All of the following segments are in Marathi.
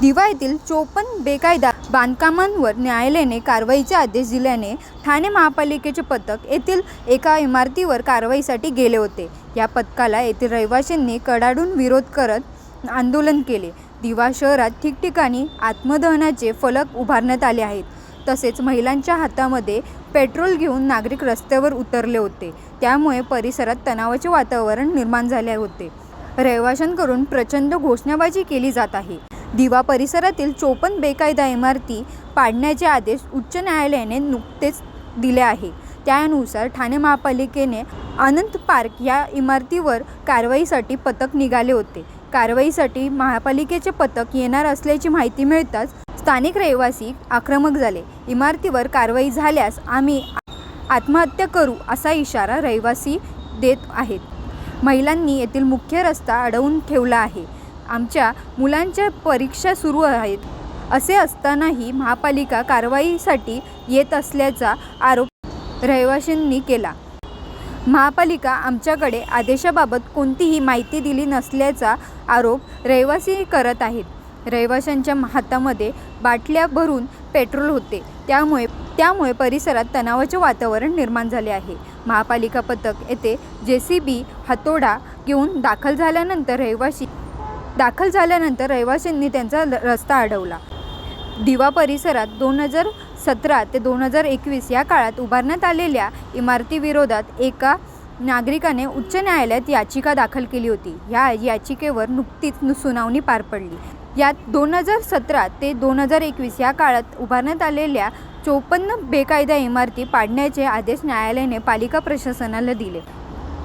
दिवा येथील चोपन्न बेकायदा बांधकामांवर न्यायालयाने कारवाईचे आदेश दिल्याने ठाणे महापालिकेचे पथक येथील एका इमारतीवर कारवाईसाठी गेले होते. या पथकाला येथील रहिवाशांनी कडाडून विरोध करत आंदोलन केले. दिवा शहरात ठिकठिकाणी आत्मदहनाचे फलक उभारण्यात आले आहेत. तसेच महिलांच्या हातामध्ये पेट्रोल घेऊन नागरिक रस्त्यावर उतरले होते. त्यामुळे परिसरात तणावाचे वातावरण निर्माण झाले होते. रहिवाशांकडून प्रचंड घोषणाबाजी केली जात आहे. दिवा परिसरातील चोपन्न बेकायदा इमारती पाडण्याचे आदेश उच्च न्यायालयाने नुकतेच दिले आहे. त्यानुसार ठाणे महापालिकेने अनंत पार्क या इमारतीवर कारवाईसाठी पथक निघाले होते. कारवाईसाठी महापालिकेचे पथक येणार असल्याची माहिती मिळताच स्थानिक रहिवासी आक्रमक झाले. इमारतीवर कारवाई झाल्यास आम्ही आत्महत्या करू असा इशारा रहिवासी देत आहेत. महिलांनी येथील मुख्य रस्ता अडवून ठेवला आहे. आमच्या मुलांच्या परीक्षा सुरू आहेत. असे असतानाही महापालिका कारवाईसाठी येत असल्याचा आरोप रहिवाशांनी केला. महापालिका आमच्याकडे आदेशाबाबत कोणतीही माहिती दिली नसल्याचा आरोप रहिवासी करत आहेत. रहिवाशांच्या हातामध्ये बाटल्या भरून पेट्रोल होते. त्यामुळे त्यामुळे परिसरात तणावाचे वातावरण निर्माण झाले आहे. महापालिका पथक येथे जे सी बी हातोडा घेऊन दाखल झाल्यानंतर रहिवासी दाखल झाल्यानंतर रहिवाशींनी त्यांचा रस्ता अडवला. दिवा परिसरात दोन हजार सतरा ते दोन हजार एकवीस या काळात उभारण्यात आलेल्या इमारतीविरोधात एका नागरिकाने उच्च न्यायालयात याचिका दाखल केली होती. या याचिकेवर नुकतीच सुनावणी पार पडली. यात दोन हजार सतरा ते दोन हजार एकवीस या काळात उभारण्यात आलेल्या चोपन्न बेकायदा इमारती पाडण्याचे आदेश न्यायालयाने पालिका प्रशासनाला दिले.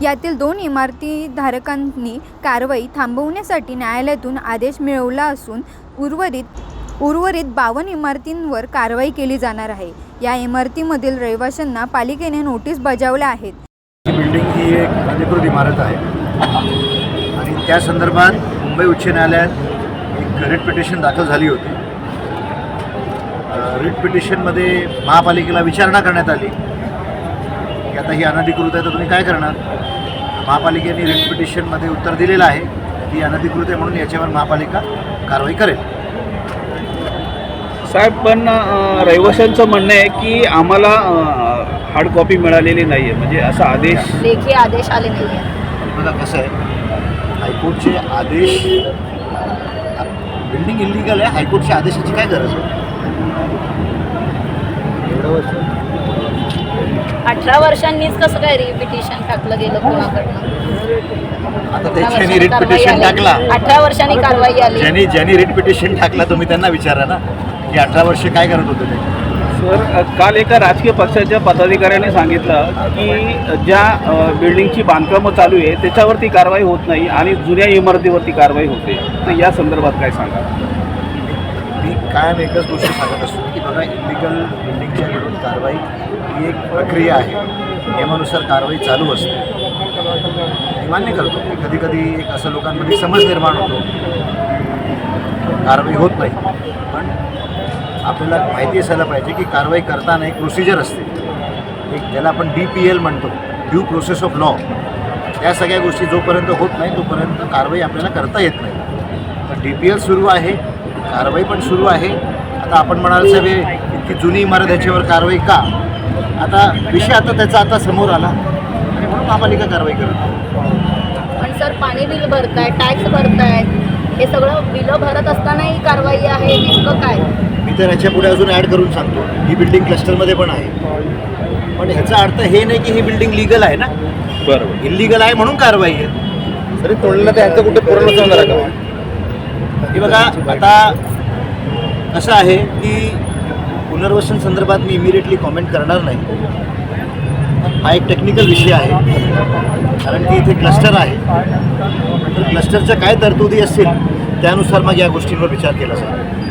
यातील दोन इमारतीधारकांनी कारवाई थांबवण्यासाठी न्यायालयातून आदेश मिळवला असून उर्वरित उर्वरित बावन्न इमारतींवर कारवाई केली जाणार आहे. या इमारतीमधील रहिवाशांना पालिकेने नोटीस बजावल्या आहेत. बिल्डिंग ही एक अधिकृत इमारत आहे. आणि त्या संदर्भात मुंबई उच्च न्यायालयात एक रिट पिटिशन दाखल झाली होती. रिट पिटिशनमध्ये महापालिकेला विचारणा करण्यात आली. की आता ही अनधिकृत आहे तर तुम्ही काय करणार? महापालिकेने रिट पिटिशनमध्ये उत्तर दिलेलं आहे. की अनधिकृत आहे म्हणून याच्यावर महापालिका कारवाई करेल. साहेब पण रहिवाशांचं म्हणणं आहे की आम्हाला हार्ड कॉपी मिळालेली नाही आहे म्हणजे असा आदेश लेखी आदेश आले नाही बघा कसं आहे. हायकोर्टचे आदेश बिल्डिंग इलिगल आहे. हायकोर्टच्या आदेशाची काय गरज आहे? एवढं वर्ष अठरा वर्षांनीच कसं काय रिपिटिशन टाकलं गेलं कोणाकडनं? आता अठरा वर्षांनी रिट कारवाई पिटिशन आली. टाकला. अठरा वर्षांनी कारवाई आली. ज्यांनी ज्यांनी रिट पिटिशन टाकला तुम्ही त्यांना विचारा ना की अठरा वर्ष काय करत होते ते. सर काल एका राजकीय पक्षाच्या पदाधिकाऱ्याने सांगितलं की ज्या अ, बिल्डिंगची बांधकामं चालू आहे त्याच्यावरती कारवाई होत नाही आणि जुन्या इमारतीवरती कारवाई होते. तर या संदर्भात काय सांगा कायम एकच गोष्ट सांगत असतो की बघा इलिगल बिल्डिंगच्या विरुद्ध कारवाई ही एक प्रक्रिया आहे. नियमानुसार कारवाई चालू असते. मी मान्य करतो की कधी कधी एक असं लोकांमध्ये समज निर्माण होतो कारवाई होत नाही. पण आपल्याला माहिती असायला पाहिजे की कारवाई करताना एक प्रोसिजर असते. एक ज्याला आपण डी पी एल म्हणतो ड्यू प्रोसेस ऑफ लॉ त्या सगळ्या गोष्टी जोपर्यंत होत नाही तोपर्यंत कारवाई आपल्याला करता येत नाही. पण डी पी एल सुरू आहे. कारवाई पण सुरू आहे. आता आपण म्हणाल साहेब हे इतकी जुनी इमारत ह्याच्यावर कारवाई का? आता विषय आता त्याचा आता समोर आला. आणि म्हणून महापालिका कारवाई करत आहे. पण सर पाणी बिल भरताय टॅक्स भरताय हे सगळं बिलं भरत असताना ही कारवाई आहे नेमकं काय? मी तर ह्याच्या पुढे अजून ॲड करून सांगतो. ही बिल्डिंग क्लस्टरमध्ये पण आहे. पण ह्याचा अर्थ हे नाही की ही बिल्डिंग लिगल आहे ना? बरोबर. इलिगल आहे म्हणून कारवाई आहे. तरी तोडलेलं ते ह्यांचं कुठे पूर्ण होणार का? हे बघा आता असं आहे की पुनर्वसन संदर्भात मी इमिडिएटली कॉमेंट करणार नाही. हा एक टेक्निकल विषय आहे. कारण की इथे क्लस्टर आहे. तर क्लस्टरच्या काय तरतुदी असतील त्यानुसार मग या गोष्टींवर विचार केला जातो